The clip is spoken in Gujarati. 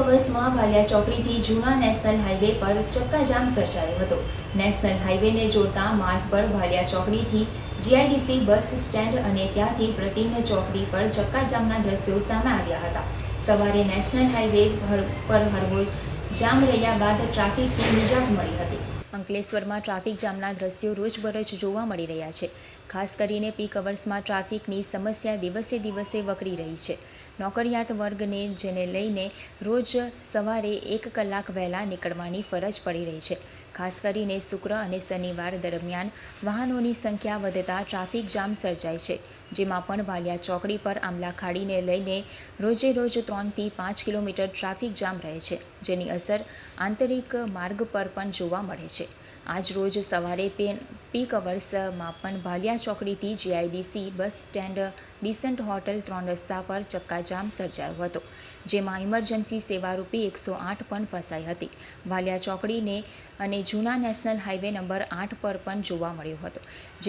અવર્સમાં વાલિયા ચોકડીથી જૂના નેશનલ હાઈવે પર ચક્કાજામ સર્જાયો હતો. નેશનલ હાઈવેને જોડતા માર્ગ પર વાલિયા ચોકડીથી જીઆઈડીસી બસ સ્ટેન્ડ અને ત્યાંથી પ્રતિમ ચોકડી પર ચક્કાજામના દ્રશ્યો સામે આવ્યા હતા. સવારે નેશનલ હાઈવે પર હળવો જામ રહ્યા બાદ ટ્રાફિકની નિજાત મળી હતી. અંકલેશ્વરમાં ટ્રાફિક જામના દ્રશ્યો રોજબરોજ જોવા મળી રહ્યા છે. ખાસ કરીને પીક અવર્સમાં ટ્રાફિકની સમસ્યા દિવસે દિવસે વકરી રહી છે. નોકરિયાત વર્ગને જેને લઈને રોજ સવારે એક કલાક વહેલા નીકળવાની ફરજ પડી રહી છે. ખાસ કરીને શુક્ર અને શનિવાર દરમિયાન વાહનોની સંખ્યા વધતા ટ્રાફિક જામ સર્જાય છે, જેમાં પણ વાલિયા ચોકડી પર આમલા ખાડીને લઈને રોજે રોજ ત્રણથી પાંચ કિલોમીટર ટ્રાફિક જામ રહે છે, જેની અસર આંતરિક માર્ગ પર પણ જોવા મળે છે. આજ રોજ સવારે પેન પીક અવર્સમાં પણ Bhaliya ચોકડીથી GIDC bus stand decent hotel ત્રણ રસ્તા પર ચક્કાજામ સર્જાયો હતો, જેમાં ઇમરજન્સી સેવારૂપી એકસો આઠ પણ ફસાઈ હતી. ભાલિયા ચોકડીને અને જૂના નેશનલ હાઈવે નંબર આઠ પર પણ જોવા મળ્યો હતો, જે